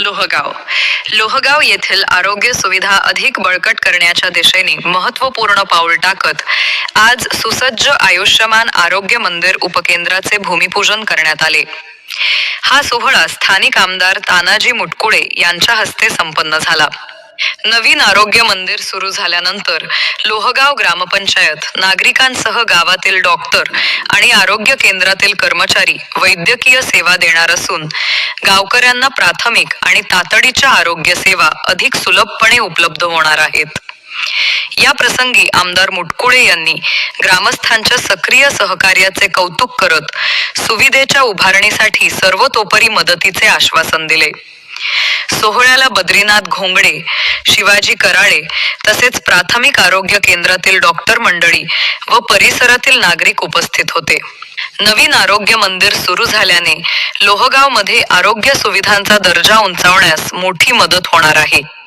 लोहगाव. लोहगाव येथील आरोग्य सुविधा अधिक बळकट करण्याच्या दिशेने महत्त्वपूर्ण पाऊल टाकत आज सुसज्ज आयुष्यमान आरोग्य मंदिर उपकेंद्राचे भूमिपूजन करण्यात आले. हा सोहळा स्थानिक आमदार तानाजी मुटकुळे यांच्या हस्ते संपन्न झाला. नवीन आरोग्य मंदिर सुरू झाल्यानंतर लोहगाव ग्रामपंचायत नागरिकांसह गावातील डॉक्टर आणि आरोग्य केंद्रातील कर्मचारी वैद्यकीय सेवा देणार असून गावकऱ्यांना प्राथमिक आणि तातडीच्या आरोग्य सेवा अधिक सुलभपणे उपलब्ध होणार आहेत. या प्रसंगी आमदार मुटकुळे यांनी ग्रामस्थांच्या सक्रिय सहकार्याचे कौतुक करत सुविधेच्या उभारणीसाठी सर्वतोपरी मदतीचे आश्वासन दिले. सोहळ्याला बद्रीनाथ घोंगडे शिवाजी कराळे तसेच प्राथमिक आरोग्य केंद्रातील डॉक्टर मंडळी व परिसरातील नागरिक उपस्थित होते. नवीन आरोग्य मंदिर सुरू झाल्याने लोहगावमध्ये आरोग्य सुविधांचा दर्जा उंचावण्यास मोठी मदत होणार आहे.